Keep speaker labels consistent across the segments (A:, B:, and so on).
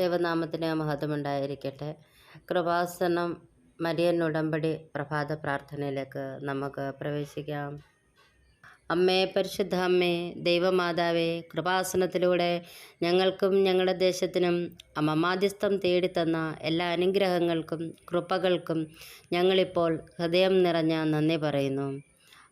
A: ദൈവനാമത്തിന് മഹത്വമുണ്ടായിരിക്കട്ടെ. കൃപാസനം മരിയൻ ഉടമ്പടി പ്രഭാത പ്രാർത്ഥനയിലേക്ക് നമുക്ക് പ്രവേശിക്കാം. അമ്മേ പരിശുദ്ധ അമ്മേ ദൈവമാതാവേ കൃപാസനത്തിലൂടെ ഞങ്ങൾക്കും ഞങ്ങളുടെ ദേശത്തിനും അമ്മ തേടിത്തന്ന എല്ലാ അനുഗ്രഹങ്ങൾക്കും കൃപകൾക്കും ഞങ്ങളിപ്പോൾ ഹൃദയം നിറഞ്ഞ നന്ദി പറയുന്നു.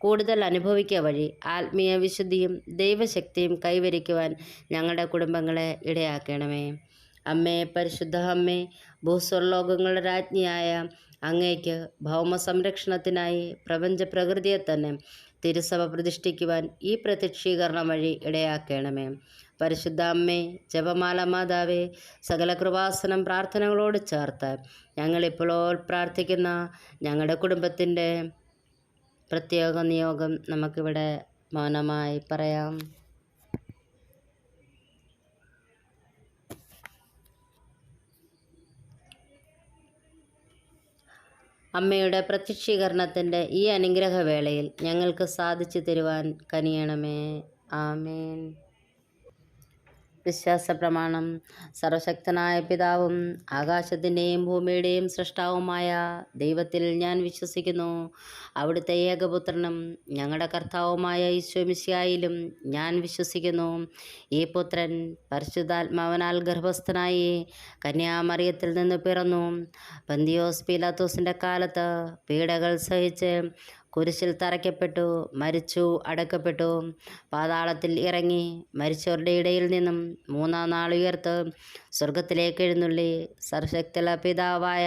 A: കൂടുതൽ അനുഭവിക്കുക വഴി ആത്മീയ വിശുദ്ധിയും ദൈവശക്തിയും കൈവരിക്കുവാൻ ഞങ്ങളുടെ കുടുംബങ്ങളെ ഇടയാക്കണമേ. അമ്മേ പരിശുദ്ധ അമ്മേ ഭൂസ്വർലോകങ്ങളുടെ രാജ്ഞിയായ അങ്ങേക്ക് ഭൗമ സംരക്ഷണത്തിനായി പ്രപഞ്ച പ്രകൃതിയെ തന്നെ തിരുസഭ പ്രതിഷ്ഠിക്കുവാൻ ഈ പ്രത്യക്ഷീകരണം വഴി ഇടയാക്കണമേ. പരിശുദ്ധ അമ്മേ ജപമാല മാതാവേ സകല കൃപാസനം പ്രാർത്ഥനകളോട് ചേർത്ത് ഞങ്ങളിപ്പോൾ പ്രാർത്ഥിക്കുന്ന ഞങ്ങളുടെ കുടുംബത്തിന്റെ പ്രത്യേക നിയോഗം നമുക്കിവിടെ മൗനമായി പറയാം. അമ്മയുടെ പ്രത്യക്ഷീകരണത്തിന്റെ ഈ അനുഗ്രഹവേളയിൽ ഞങ്ങൾക്ക് സാധിച്ചു തരുവാൻ കനിയണമേ. ആമേൻ. വിശ്വാസ പ്രമാണം സർവശക്തനായ പിതാവും ആകാശത്തിന്റെയും ഭൂമിയുടെയും സൃഷ്ടാവുമായ ദൈവത്തിൽ ഞാൻ വിശ്വസിക്കുന്നു. അവിടുത്തെ ഏകപുത്രനും ഞങ്ങളുടെ കർത്താവുമായ ഈശ്വമിശിയായാലും ഞാൻ വിശ്വസിക്കുന്നു. ഈ പുത്രൻ പരിശുദ്ധാത്മാവനാൽ ഗർഭസ്ഥനായി കന്യാമറിയത്തിൽ നിന്ന് പിറന്നു. പന്തിയോസ് പീലാത്തോസിന്റെ കാലത്ത് പീഡകൾ സഹിച്ച് കുരിശിൽ തറയ്ക്കപ്പെട്ടു മരിച്ചു അടക്കപ്പെട്ടു. പാതാളത്തിൽ ഇറങ്ങി മരിച്ചവരുടെ ഇടയിൽ നിന്നും മൂന്നാം നാൾ ഉയർത്ത് സ്വർഗത്തിലേക്ക് എഴുന്നള്ളി. സർവശക്തിയുള്ള പിതാവായ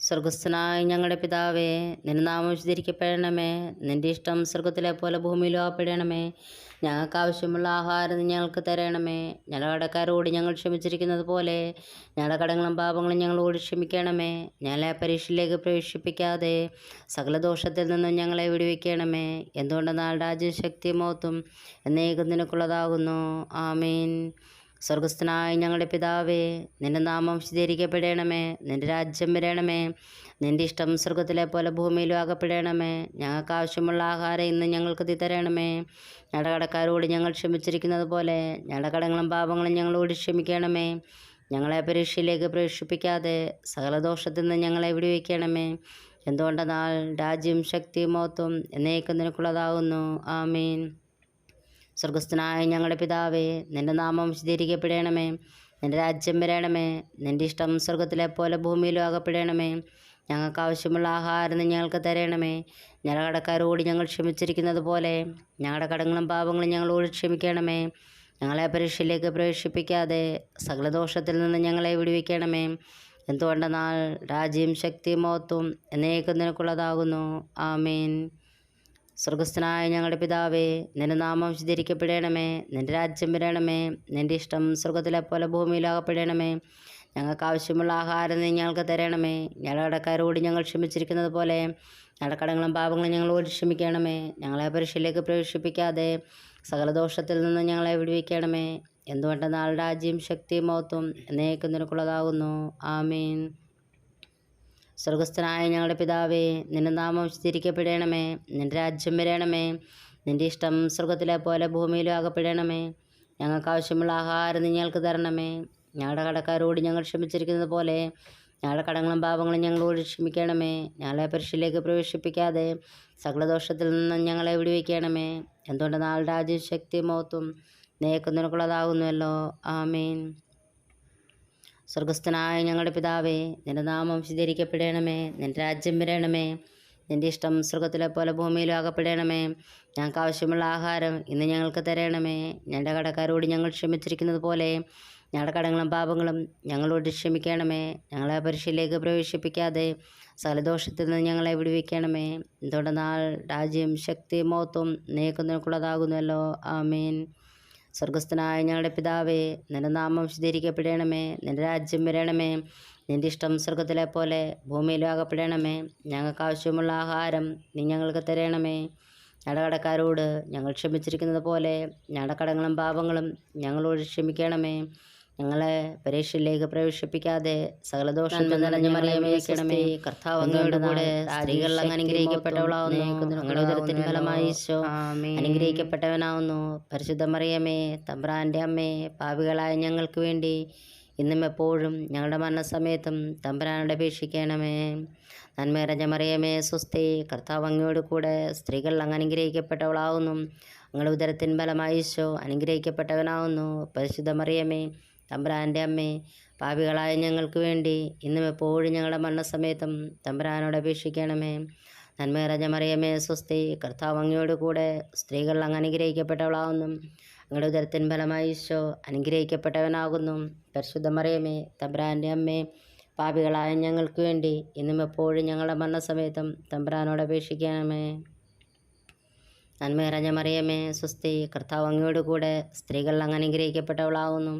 A: സ്വർഗസ്ഥനായ ഞങ്ങളുടെ പിതാവേ നിന്റെ നാമം വിശദീകരിക്കപ്പെടണമേ നിന്റെ ഇഷ്ടം സ്വർഗത്തിലെ പോലെ ഭൂമിയിലും ആപ്പെടണമേ ഞങ്ങൾക്ക് ആവശ്യമുള്ള ആഹാരം ഞങ്ങൾക്ക് തരണമേ. ഞങ്ങളുടെ കടക്കാരോട് ഞങ്ങൾ ക്ഷമിച്ചിരിക്കുന്നത് പോലെ ഞങ്ങളുടെ കടങ്ങളും പാപങ്ങളും ഞങ്ങളോട് ക്ഷമിക്കണമേ. ഞങ്ങളെ പരീക്ഷയിലേക്ക് പ്രവേശിപ്പിക്കാതെ സകല ദോഷത്തിൽ നിന്നും ഞങ്ങളെ വിടുവിക്കണമേ. എന്തുകൊണ്ടെന്നാൽ രാജ്യശക്തി മോത്തും എന്നേക്കും ആമീൻ. സ്വർഗസ്ഥനായ ഞങ്ങളുടെ പിതാവേ നിന്റെ നാമം ശുദ്ധീകരിക്കപ്പെടണമേ നിന്റെ രാജ്യം വരണമേ നിന്റെ ഇഷ്ടം സ്വർഗത്തിലെ പോലെ ഭൂമിയിലും ആകപ്പെടണമേ ഞങ്ങൾക്ക് ആവശ്യമുള്ള ആഹാരം ഇന്ന് ഞങ്ങൾക്ക് തരണമേ ഞങ്ങളുടെ കടക്കാരോട് ഞങ്ങൾ ക്ഷമിച്ചിരിക്കുന്നത് പോലെ ഞങ്ങളുടെ കടങ്ങളും പാപങ്ങളും ഞങ്ങളോട് ക്ഷമിക്കണമേ. ഞങ്ങളെ പരീക്ഷയിലേക്ക് പ്രവേശിപ്പിക്കാതെ സകലദോഷത്തിൽ നിന്ന് ഞങ്ങളെ വിടുവിക്കണമേ. എന്തുകൊണ്ടെന്നാൽ രാജ്യം ശക്തിയും മോത്വം എന്നേക്കുന്നതിനുള്ളതാകുന്നു ആമീൻ. സ്വർഗസ്ഥനായ ഞങ്ങളുടെ പിതാവേ നിന്റെ നാമം വിശദീകരിക്കപ്പെടണമേ നിന്റെ രാജ്യം വരണമേ. നിന്റെ ഇഷ്ടം സ്വർഗത്തിലെ പോലെ ഭൂമിയിലും ആകപ്പെടണമേ. ഞങ്ങൾക്ക് ആവശ്യമുള്ള ആഹാരം ഞങ്ങൾക്ക് തരണമേ. ഞങ്ങളുടെ കടക്കാരോട് ഞങ്ങൾ ക്ഷമിച്ചിരിക്കുന്നത് പോലെ ഞങ്ങളുടെ കടങ്ങളും പാപങ്ങളും ഞങ്ങളോട് ക്ഷമിക്കണമേ. ഞങ്ങളെ പരീക്ഷയിലേക്ക് പ്രവേശിപ്പിക്കാതെ സകല ദോഷത്തിൽ നിന്ന് ഞങ്ങളെ വിടുവിക്കണമേ. എന്തുകൊണ്ടെന്നാൽ രാജ്യം ശക്തി മോത്തും എന്നേക്കും നിനക്കുള്ളതാകുന്നു. ആമീൻ. സ്വർഗസ്ഥനായ ഞങ്ങളുടെ പിതാവേ നിന്റെ നാമം വിശദീകരിക്കപ്പെടണമേ നിന്റെ രാജ്യം വരണമേ നിന്റെ ഇഷ്ടം സ്വർഗത്തിലെ പോലെ ഭൂമിയിലാകപ്പെടണമേ. ഞങ്ങൾക്ക് ആവശ്യമുള്ള ആഹാരം നീ ഞങ്ങൾക്ക് തരണമേ. ഞങ്ങളുടെ കരോട് ഞങ്ങൾ ക്ഷമിച്ചിരിക്കുന്നത് പോലെ ഞങ്ങളുടെ കടങ്ങളും പാപങ്ങളും ഞങ്ങളോട് ക്ഷമിക്കണമേ. ഞങ്ങളെ പരീക്ഷയിലേക്ക് പ്രവേശിപ്പിക്കാതെ സകല ദോഷത്തിൽ നിന്ന് ഞങ്ങളെ വിടുവിക്കണമേ. എന്തുകൊണ്ടെന്നാൽ രാജ്യം ശക്തി മഹത്വം എന്നേക്കും ആമീൻ. സ്വർഗസ്ഥനായ ഞങ്ങളുടെ പിതാവേ നിന്റെ നാമം വിശദീകരിക്കപ്പെടണമേ നിന്റെ രാജ്യം വരണമേ നിന്റെ ഇഷ്ടം സ്വർഗത്തിലെ പോലെ ഭൂമിയിലും ആകപ്പെടണമേ. ഞങ്ങൾക്ക് ആവശ്യമുള്ള ആഹാരം നീ ഞങ്ങൾക്ക് തരണമേ. ഞങ്ങളുടെ കടക്കാരോട് ഞങ്ങൾ ക്ഷമിച്ചിരിക്കുന്നത് പോലെ ഞങ്ങളുടെ കടങ്ങളും പാപങ്ങളും ഞങ്ങളോട് ക്ഷമിക്കണമേ. ഞങ്ങളെ പരിശീലിലേക്ക് പ്രവേശിപ്പിക്കാതെ സകലദോഷത്തിൽ നിന്നും ഞങ്ങളെ വിടുവിക്കണമേ. എന്തുകൊണ്ട് നാൾ രാജ്യം ശക്തി മഹത്വം നേക്കുന്നതിനുള്ളതാകുന്നുവല്ലോ ആമേൻ. സ്വർഗസ്ഥനായ ഞങ്ങളുടെ പിതാവേ നിന്റെ നാമം വിശദീകരിക്കപ്പെടണമേ നിന്റെ രാജ്യം വരണമേ നിന്റെ ഇഷ്ടം സ്വർഗത്തിലെ പോലെ ഭൂമിയിലും ആകപ്പെടണമേ ഞങ്ങൾക്ക് ആവശ്യമുള്ള ആഹാരം ഇന്ന് ഞങ്ങൾക്ക് തരണമേ ഞങ്ങളുടെ കടക്കാരോട് ഞങ്ങൾ ക്ഷമിച്ചിരിക്കുന്നത് പോലെ ഞങ്ങളുടെ കടങ്ങളും പാപങ്ങളും ഞങ്ങളോട് ക്ഷമിക്കണമേ ഞങ്ങളെ പരീക്ഷയിലേക്ക് പ്രവേശിപ്പിക്കാതെ സകലദോഷത്തിൽ നിന്ന് ഞങ്ങളെ വിടുവിക്കണമേ. എന്തുകൊണ്ടെന്നാൽ രാജ്യം ശക്തി മഹത്വം നീക്കുന്നതിനുള്ളതാകുന്നുവല്ലോ ആമീൻ. സ്വർഗസ്ഥനായ ഞങ്ങളുടെ പിതാവേ നിന്റെ നാമം വിശദീകരിക്കപ്പെടണമേ നിന്റെ രാജ്യം വരണമേ നിന്റെ ഇഷ്ടം സ്വർഗത്തിലെ പോലെ ഭൂമിയിലും ആകപ്പെടണമേ ഞങ്ങൾക്ക് ആവശ്യമുള്ള ആഹാരം നീ ഞങ്ങൾക്ക് തരണമേ. ഞങ്ങളുടെ കടക്കാരോട് ഞങ്ങൾ ക്ഷമിച്ചിരിക്കുന്നത് പോലെ ഞങ്ങളുടെ കടങ്ങളും പാപങ്ങളും ഞങ്ങളോട് ക്ഷമിക്കണമേ. ഞങ്ങളെ പരീക്ഷയിലേക്ക് പ്രവേശിപ്പിക്കാതെ സകല ദോഷം നിറഞ്ഞു മറിയമേ കർത്താവ് അങ്ങയുടെ കൂടെ സ്ത്രീകൾ അങ്ങ് അനുഗ്രഹിക്കപ്പെട്ടവളാവുന്നു. അങ്ങയുടെ ഉദരത്തിന് ഫലമായി ഈശോ അനുഗ്രഹിക്കപ്പെട്ടവനാവുന്നു. പരിശുദ്ധ മറിയമേ തമ്പ്രാന്റെ അമ്മേ പാപികളായ ഞങ്ങൾക്ക് വേണ്ടി ഇന്നും എപ്പോഴും ഞങ്ങളുടെ മരണസമയത്തും തമ്പുരാനോട് അപേക്ഷിക്കണമേ. നന്മേറഞ്ഞ മറിയമേ സ്വസ്തി കർത്താവ് അങ്ങയോട് കൂടെ സ്ത്രീകൾ അങ്ങ് അനുഗ്രഹിക്കപ്പെട്ടവളാവുന്നു. ഞങ്ങളുടെ ഉദരത്തിൻ ബലമായിശോ അനുഗ്രഹിക്കപ്പെട്ടവനാവുന്നു. പരിശുദ്ധ മറിയമേ തമ്പുരാന്റെ അമ്മേ പാപികളായ ഞങ്ങൾക്ക് വേണ്ടി ഇന്നും എപ്പോഴും ഞങ്ങളുടെ മരണസമയത്തും തമ്പുരാനോട് അപേക്ഷിക്കണമേ. നന്മേറഞ്ഞ മറിയമേ സ്വസ്തി കർത്താവ് അങ്ങയോട് കൂടെ സ്ത്രീകൾ അങ്ങ് അനുഗ്രഹിക്കപ്പെട്ടവളാവുന്നു. അങ്ങയുടെ ഉദരത്തിൻ ഫലമായി ഈശോ അനുഗ്രഹിക്കപ്പെട്ടവനാകുന്നു. പരിശുദ്ധ മറിയമേ തമ്പുരാന്റെ അമ്മേ പാപികളായ ഞങ്ങൾക്ക് വേണ്ടി ഇന്നും എപ്പോഴും ഞങ്ങളുടെ മരണസമയത്തും തമ്പുരാനോട് അപേക്ഷിക്കണമേ. നന്മേറഞ്ഞ മറിയമേ സ്വസ്തി കർത്താവ് അങ്ങയോട് കൂടെ സ്ത്രീകൾ അങ്ങ് അനുഗ്രഹിക്കപ്പെട്ടവളാകുന്നു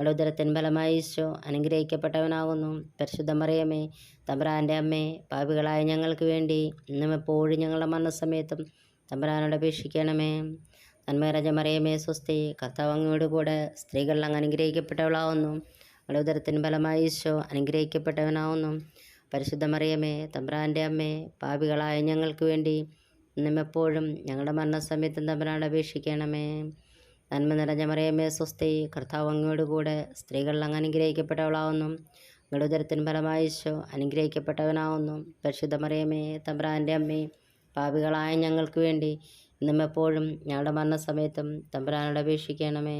A: അവളുടെ ഉദരത്തിൻ ഫലമായി ഈശോ അനുഗ്രഹിക്കപ്പെട്ടവനാകുന്നു. പരിശുദ്ധ മറിയമേ തമ്പുരാന്റെ അമ്മേ പാപികളായ ഞങ്ങൾക്ക് വേണ്ടി ഇന്നും എപ്പോഴും ഞങ്ങളുടെ മരണസമയത്തും തമ്പുരാനോട് അപേക്ഷിക്കണമേ. നന്മേറഞ്ഞ മറിയമേ സ്വസ്തി കർത്താവ് കൂടെ സ്ത്രീകൾ അങ്ങ് അനുഗ്രഹിക്കപ്പെട്ടവളാവുന്നു അവളുടെ ഉദരത്തിൻ ഫലമായി ഈശോ അനുഗ്രഹിക്കപ്പെട്ടവനാവുന്നു പരിശുദ്ധ മറിയമേ തമ്പുരാന്റെ അമ്മേ പാപികളായ ഞങ്ങൾക്ക് വേണ്ടി ഇന്നും എപ്പോഴും ഞങ്ങളുടെ മരണസമയത്തും തമ്പുരാനോട് അപേക്ഷിക്കണമേ. നന്മ നിറഞ്ഞ മറിയമ്മേ സ്വസ്തി. കർത്താവ് അങ്ങയോട് കൂടെ സ്ത്രീകൾ അങ്ങ് അനുഗ്രഹിക്കപ്പെട്ടവളാവുന്നു. നിങ്ങളുടെ ഉദരത്തിൻ അനുഗ്രഹിക്കപ്പെട്ടവനാവുന്നു. പരിശുദ്ധ മറിയമ്മേ തമ്പ്രാന്റെ അമ്മേ പാപികളായ ഞങ്ങൾക്ക് വേണ്ടി ഇന്നും എപ്പോഴും ഞങ്ങളുടെ മരണസമയത്തും തമ്പ്രാനോട് അപേക്ഷിക്കണമേ.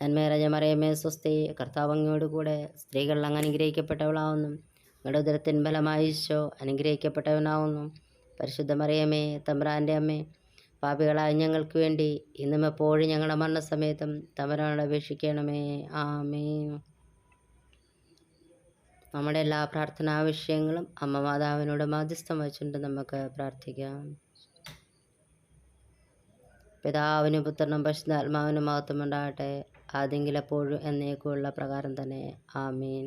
A: നന്മേറഞ്ഞ മറിയമേ സ്വസ്തി. കർത്താവ് അങ്ങയോട് കൂടെ സ്ത്രീകൾ അങ്ങ് അനുഗ്രഹിക്കപ്പെട്ടവളാവുന്നു. നിങ്ങളുടെ ഫലമായിശോ അനുഗ്രഹിക്കപ്പെട്ടവനാവുന്നു. പരിശുദ്ധ മറിയമേ തമ്പ്രാന്റെ അമ്മേ പാപികളായ ഞങ്ങൾക്ക് വേണ്ടി ഇന്നും എപ്പോഴും ഞങ്ങളുടെ മരണസമയത്തും തമ്പുരാനോട് അപേക്ഷിക്കണമേ. ആമേ നമ്മുടെ എല്ലാ പ്രാർത്ഥനാ വിഷയങ്ങളും അമ്മ മാതാവിനോട് മാധ്യസ്ഥം വച്ചുകൊണ്ട് നമുക്ക് പ്രാർത്ഥിക്കാം. പിതാവിനും പുത്രനും പരിശുദ്ധാത്മാവിനും മഹത്വമുണ്ടാകട്ടെ എപ്പോഴും എന്നേക്കുമുള്ള പ്രകാരം തന്നെ. ആമീൻ.